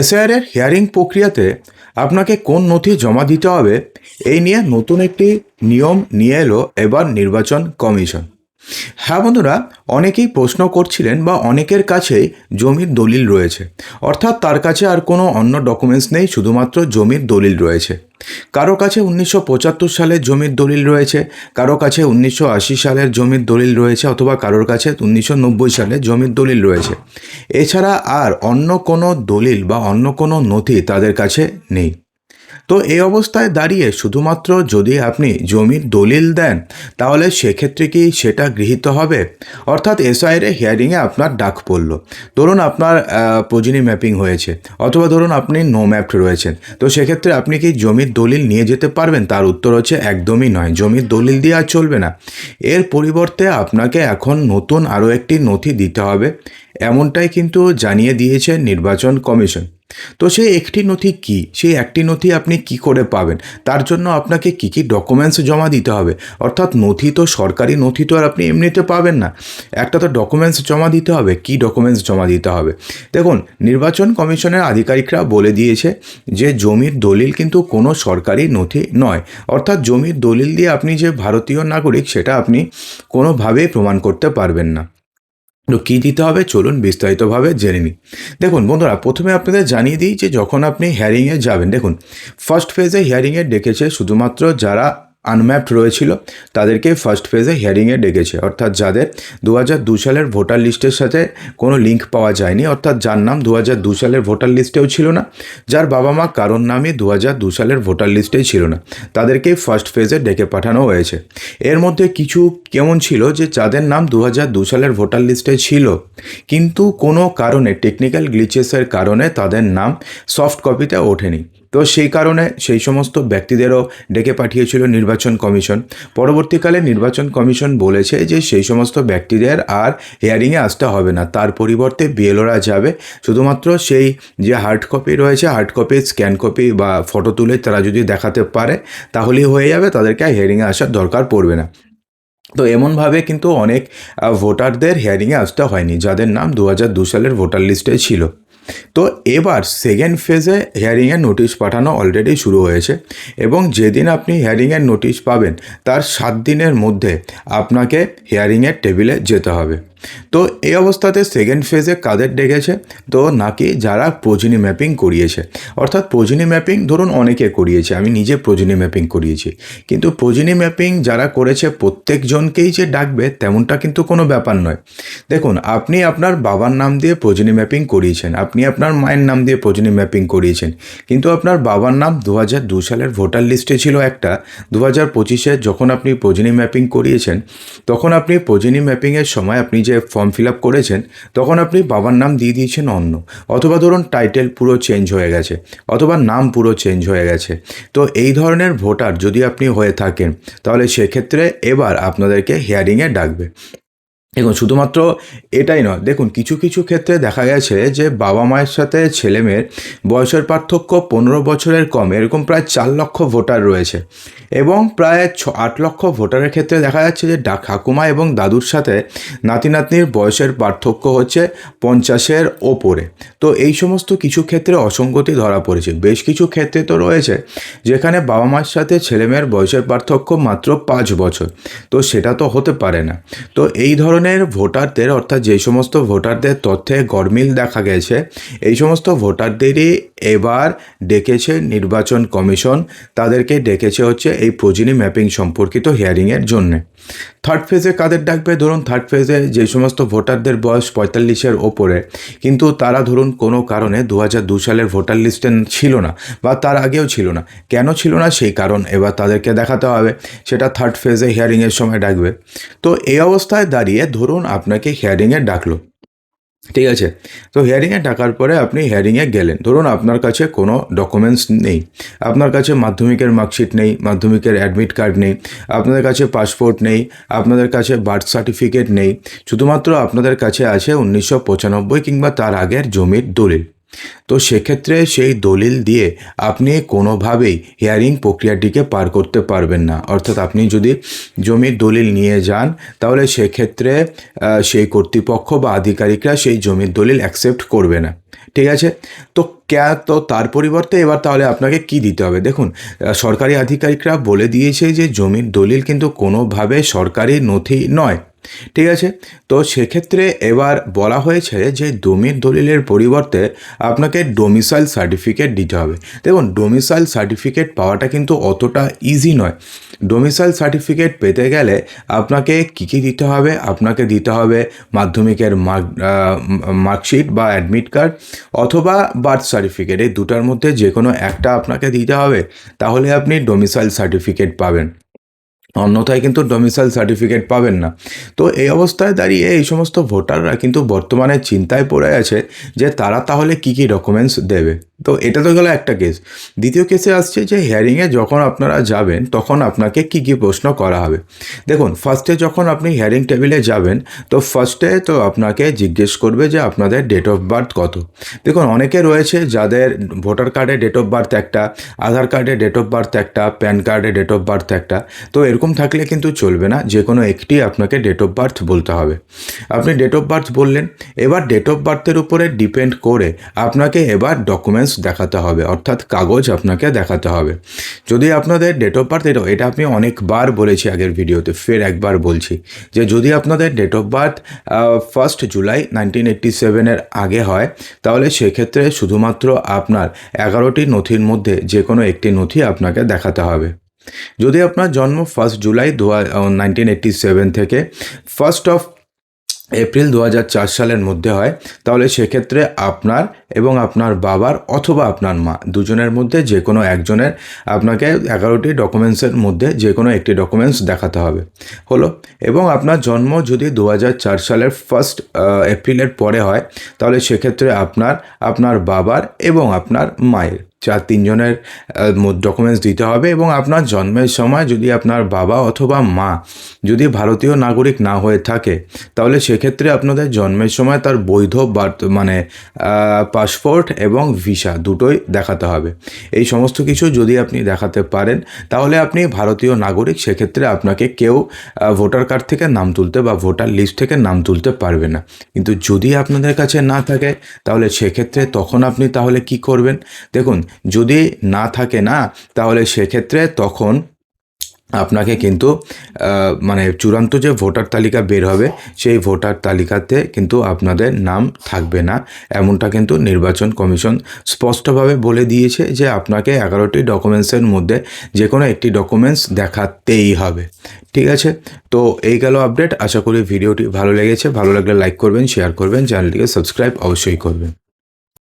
SIR এর hearing প্রক্রিয়াতে আপনাকে কোন নথি জমা দিতে হবে, এই নিয়ে নতুন একটি নিয়ম নিয়ে এলো এবার নির্বাচন কমিশন। হ্যাঁ বন্ধুরা, অনেকেই প্রশ্ন করছিলেন বা অনেকের কাছেই জমির দলিল রয়েছে। অর্থাৎ তার কাছে আর কোনো অন্য ডকুমেন্টস নেই, শুধুমাত্র জমির দলিল রয়েছে। কারও কাছে উনিশশো পঁচাত্তর সালের জমির দলিল রয়েছে, কারও কাছে উনিশশো আশি সালের জমির দলিল রয়েছে, অথবা কারোর কাছে উনিশশো নব্বই সালের জমির দলিল রয়েছে। এছাড়া আর অন্য কোনো দলিল বা অন্য কোনো নথি তাদের কাছে নেই। তো এই অবস্থায় দাঁড়িয়ে শুধুমাত্র যদি আপনি জমির দলিল দেন, তাহলে সেক্ষেত্রে কি সেটা গৃহীত হবে? অর্থাৎ এসআইয়ের হিয়ারিংয়ে আপনার ডাক পড়ল। ধরুন আপনার প্রজিনি ম্যাপিং হয়েছে, অথবা ধরুন আপনি নো ম্যাপড রয়েছেন। তো সেক্ষেত্রে আপনি কি জমির দলিল নিয়ে যেতে পারবেন? তার উত্তর হচ্ছে, একদমই নয়। জমির দলিল দিয়ে আর চলবে না। এর পরিবর্তে আপনাকে এখন নতুন আরও একটি নথি দিতে হবে। এমনটাই কিন্তু জানিয়ে দিয়েছে নির্বাচন কমিশন। তো সেই একটি নথি কি? সেই একটি নথি আপনি কি করে পাবেন? তার জন্য আপনাকে কি কি ডকুমেন্টস জমা দিতে হবে? অর্থাৎ নথি তো সরকারি নথি তো আর আপনি এমনিতে পাবেন না। একটা তো ডকুমেন্টস জমা দিতে হবে। কি ডকুমেন্টস জমা দিতে হবে? দেখুন, নির্বাচন কমিশনের আধিকারিকরা বলে দিয়েছে যে জমির দলিল কিন্তু কোনো সরকারি নথি নয়। অর্থাৎ জমির দলিল দিয়ে আপনি যে ভারতীয় নাগরিক, সেটা আপনি কোনোভাবেই প্রমাণ করতে পারবেন না। তো কী দিতে হবে? চলুন বিস্তারিতভাবে জেনে নিই। দেখুন বন্ধুরা, প্রথমে আপনাদের জানিয়ে দিই যে যখন আপনি হিয়ারিংয়ে যাবেন, দেখুন ফার্স্ট ফেজে হিয়ারিংয়ে ডেকেছে শুধুমাত্র যারা আনম্যাপড রয়েছিল, তাদেরকে ফার্স্ট ফেজে হিয়ারিংয়ে ডেকেছে। অর্থাৎ যাদের দু দু সালের ভোটার লিস্টের সাথে কোনো লিঙ্ক পাওয়া যায়নি, অর্থাৎ যার নাম দু দু সালের ভোটার লিস্টেও ছিল না, যার বাবা মা কারোর নামই দু দু সালের ভোটার লিস্টেই ছিল না তাদেরকেই ফার্স্ট ফেজে ডেকে পাঠানো হয়েছে। এর মধ্যে কিছু কেমন ছিল যে যাদের নাম দু দু সালের ভোটার লিস্টে ছিল, কিন্তু কোনো কারণে টেকনিক্যাল গ্লিচেসের কারণে তাদের নাম সফট কপিতে ওঠেনি। তো সেই কারণে সেই সমস্ত ব্যক্তিদেরও ডেকে পাঠিয়েছিল নির্বাচন কমিশন। পরবর্তীকালে নির্বাচন কমিশন বলেছে যে সেই সমস্ত ব্যক্তিদের আর হিয়ারিংয়ে আসতে হবে না। তার পরিবর্তে বিএলওরা যাবে। শুধুমাত্র সেই যে হার্ড কপি রয়েছে হার্ড কপি স্ক্যান কপি বা ফটো তুলে তারা যদি দেখাতে পারে, তাহলেই হয়ে যাবে। তাদেরকে হিয়ারিংয়ে আসার দরকার পড়বে না। তো এমনভাবে কিন্তু অনেক ভোটারদের হিয়ারিংয়ে আসতে হয়নি। যাদের নাম দু সালের ভোটার লিস্টে ছিল। তো এবার সেকেন্ড ফেজে হিয়ারিংয়ের নোটিশ পাঠানো অলরেডি শুরু হয়েছে এবং যেদিন আপনি হিয়ারিংয়ের নোটিশ পাবেন, তার সাত দিনের মধ্যে আপনাকে হিয়ারিংয়ের টেবিলে যেতে হবে। তো এই অবস্থাতে সেকেন্ড ফেজে কাদের ডেকেছে? তো নাকি যারা প্রোজিনি ম্যাপিং করিয়েছে। অর্থাৎ প্রোজিনি ম্যাপিং ধরুন অনেকে করিয়েছে, আমি নিজে প্রোজিনি ম্যাপিং করিয়েছি। কিন্তু প্রোজিনি ম্যাপিং যারা করেছে, প্রত্যেকজনকেই যে ডাকবে, তেমনটা কিন্তু কোনো ব্যাপার নয়। দেখুন, আপনি আপনার বাবার নাম দিয়ে প্রোজিনি ম্যাপিং করিয়েছেন, আপনি আপনার মায়ের নাম দিয়ে প্রোজিনি ম্যাপিং করিয়েছেন, কিন্তু আপনার বাবার নাম দু হাজার দু সালের ভোটার লিস্টে ছিল একটা। দু হাজার পঁচিশে যখন আপনি প্রোজিনি ম্যাপিং করিয়েছেন, তখন আপনি প্রোজিনি ম্যাপিংয়ের সময় আপনি যে ফর্ম ফিল আপ করেছেন, তখন আপনি বাবার নাম দিয়ে দিয়েছেন অন্য। অথবা ধরুন টাইটেল পুরো চেঞ্জ হয়ে গেছে, অথবা নাম পুরো চেঞ্জ হয়ে গেছে। তো এই ধরনের ভোটার যদি আপনি হয়ে থাকেন, তাহলে সেক্ষেত্রে এবার আপনাদেরকে হিয়ারিংয়ে ডাকবে। দেখুন, শুধুমাত্র এটাই নয়। দেখুন, কিছু কিছু ক্ষেত্রে দেখা গেছে যে বাবা মায়ের সাথে ছেলে মেয়ের বয়সের পার্থক্য পনেরো বছরের কম, এরকম প্রায় চার লক্ষ ভোটার রয়েছে। এবং প্রায় ছ, আট লক্ষ ভোটারের ক্ষেত্রে দেখা যাচ্ছে যে ঠাকুমা এবং দাদুর সাথে নাতি নাতনির বয়সের পার্থক্য হচ্ছে পঞ্চাশের ওপরে। তো এই সমস্ত কিছু ক্ষেত্রে অসঙ্গতি ধরা পড়েছে। বেশ কিছু ক্ষেত্রে তো রয়েছে যেখানে বাবা মায়ের সাথে ছেলেমেয়ের বয়সের পার্থক্য মাত্র পাঁচ বছর। তো সেটা তো হতে পারে না। তো এই ধরনের ভোটারদের, অর্থাৎ যে সমস্ত ভোটারদের তথ্যে গরমিল দেখা গেছে, এই সমস্ত ভোটারদেরই এবার ডেকেছে নির্বাচন কমিশন। তাদেরকে ডেকেছে হচ্ছে এই প্রজিনি ম্যাপিং সম্পর্কিত হিয়ারিংয়ের জন্যে। থার্ড ফেজে কাদের ডাকবে ধরুন থার্ড ফেজে যে সমস্ত ভোটারদের বয়স পঁয়তাল্লিশের ওপরে, কিন্তু তারা ধরুন কোনো কারণে দু হাজার দু সালের ভোটার লিস্টে ছিল না বা তার আগেও ছিল না। কেন ছিল না? সেই কারণ এবার তাদেরকে দেখাতে হবে। সেটা থার্ড ফেজে হিয়ারিংয়ের সময় ডাকবে। তো এই অবস্থায় দাঁড়িয়ে ধরুন আপনাকে হিয়ারিংয়ে ডাকলো। ঠিক আছে? তো হিয়ারিংয়ে ডাকার পরে আপনি হিয়ারিংয়ে গেলেন। ধরুন আপনার কাছে কোনো ডকুমেন্টস নেই। আপনার কাছে মাধ্যমিকের মার্কশিট নেই, মাধ্যমিকের অ্যাডমিট কার্ড নেই, আপনাদের কাছে পাসপোর্ট নেই, আপনাদের কাছে বার্থ সার্টিফিকেট নেই, শুধুমাত্র আপনাদের কাছে আছে উনিশশো পঁচানব্বই কিংবা তার আগের জমির দলিল। তো সেক্ষেত্রে সেই দলিল দিয়ে আপনি কোনোভাবেই হিয়ারিং প্রক্রিয়াটিকে পার করতে পারবেন না। অর্থাৎ আপনি যদি জমির দলিল নিয়ে যান, তাহলে সেক্ষেত্রে সেই কর্তৃপক্ষ বা আধিকারিকরা সেই জমির দলিল অ্যাকসেপ্ট করবে না। ঠিক আছে? তো ক্যা, তো তার পরিবর্তে এবার তাহলে আপনাকে কি দিতে হবে? দেখুন সরকারি আধিকারিকরা বলে দিয়েছে যে জমির দলিল কিন্তু কোনোভাবে সরকারি নথি নয়। ঠিক আছে? তো সেক্ষেত্রে এবার বলা হয়েছে যে জমির দলিলের পরিবর্তে আপনাকে ডোমিসাইল সার্টিফিকেট দিতে হবে। দেখুন ডোমিসাইল সার্টিফিকেট পাওয়াটা কিন্তু অতটা ইজি নয়। ডোমিসাইল সার্টিফিকেট পেতে গেলে আপনাকে কী কী দিতে হবে? আপনাকে দিতে হবে মাধ্যমিকের মার্ক মার্কশিট বা অ্যাডমিট কার্ড অথবা বার্থ সার্টিফিকেট এই দুটার মধ্যে যে কোনো একটা আপনাকে দিতে হবে। তাহলে আপনি ডোমিসাইল সার্টিফিকেট পাবেন। অন্যথায় কিন্তু ডোমিসাইল সার্টিফিকেট পাবেন না। তো এই অবস্থায় দাঁড়িয়ে এই সমস্ত ভোটাররা কিন্তু বর্তমানে চিন্তায় পড়ে আছে যে তারা তাহলে কি কি ডকুমেন্টস দেবে? তো এটা তো গেল একটা কেস দ্বিতীয় কেসে আসছে যে হিয়ারিংয়ে যখন আপনারা যাবেন, তখন আপনাকে কি কি প্রশ্ন করা হবে? দেখুন ফার্স্টে যখন আপনি হিয়ারিং টেবিলে যাবেন, তো ফার্স্টে তো আপনাকে জিজ্ঞেস করবে যে আপনাদের ডেট অফ বার্থ কত? দেখুন, অনেকে রয়েছে যাদের ভোটার কার্ডে ডেট অফ বার্থ একটা আধার কার্ডে ডেট অফ বার্থ একটা প্যান কার্ডে ডেট অফ বার্থ একটা। তো এরকম থাকলে কিন্তু চলবে না, যে কোনো একটি আপনাকে ডেট অফ বার্থ বলতে হবে। আপনি ডেট অফ বার্থ বললেন, এবার ডেট অফ বার্থের উপরে ডিপেন্ড করে আপনাকে এবার ডকুমেন্টস দেখাতে হবে, অর্থাৎ কাগজ আপনাকে দেখাতে হবে। যদি আপনাদের ডেট অফ বার্থ এটা এটা আমি অনেকবার বলেছি আগের ভিডিওতে, ফের একবার বলছি, যে যদি আপনাদের date of birth first July nineteen eighty সেভেনের আগে হয়, তাহলে সেক্ষেত্রে শুধুমাত্র আপনার এগারোটি নথির মধ্যে যে কোনো একটি নথি আপনাকে দেখাতে হবে। যদি আপনার জন্ম ফার্স্ট জুলাই দু নাইনটিন এইট্টি সেভেন থেকে ফার্স্ট অফ এপ্রিল দু সালের মধ্যে হয়, তাহলে সেক্ষেত্রে আপনার এবং আপনার বাবার অথবা আপনার মা দুজনের মধ্যে যে কোনো একজনের আপনাকে এগারোটি ডকুমেন্টসের মধ্যে যে কোনো একটি ডকুমেন্টস দেখাতে হবে। হলো, এবং আপনার জন্ম যদি দু সালের ফার্স্ট এপ্রিলের পরে হয়, তাহলে সেক্ষেত্রে আপনার আপনার বাবার এবং আপনার মায়ের। চার তিনজনের ডকুমেন্টস দিতে হবে এবং আপনার জন্মের সময় যদি আপনার বাবা অথবা মা যদি ভারতীয় নাগরিক না হয়ে থাকে, তাহলে সেক্ষেত্রে আপনাদের জন্মের সময় তার বৈধ মানে পাসপোর্ট এবং ভিসা দুটোই দেখাতে হবে। এই সমস্ত কিছু যদি আপনি দেখাতে পারেন, তাহলে আপনি ভারতীয় নাগরিক সেক্ষেত্রে আপনাকে কেউ ভোটার কার্ড থেকে নাম তুলতে বা ভোটার লিস্ট থেকে নাম তুলতে পারবে না। কিন্তু যদি আপনাদের কাছে না থাকে, তাহলে সেক্ষেত্রে তখন আপনি তাহলে কি করবেন? দেখুন যদি না থাকে না, তাহলে সেক্ষেত্রে তখন আপনাকে কিন্তু মানে চূড়ান্ত যে ভোটার তালিকা বের হবে, সেই ভোটার তালিকাতে কিন্তু আপনাদের নাম থাকবে না। এমনটা কিন্তু নির্বাচন কমিশন স্পষ্টভাবে বলে দিয়েছে যে আপনাকে এগারোটি ডকুমেন্টসের মধ্যে যে কোনো একটি ডকুমেন্টস দেখাতেই হবে। ঠিক আছে? তো এই গেল আপডেট। আশা করি ভিডিওটি ভালো লেগেছে। ভালো লাগলে লাইক করবেন, শেয়ার করবেন, চ্যানেলটিকে সাবস্ক্রাইব অবশ্যই করবেন।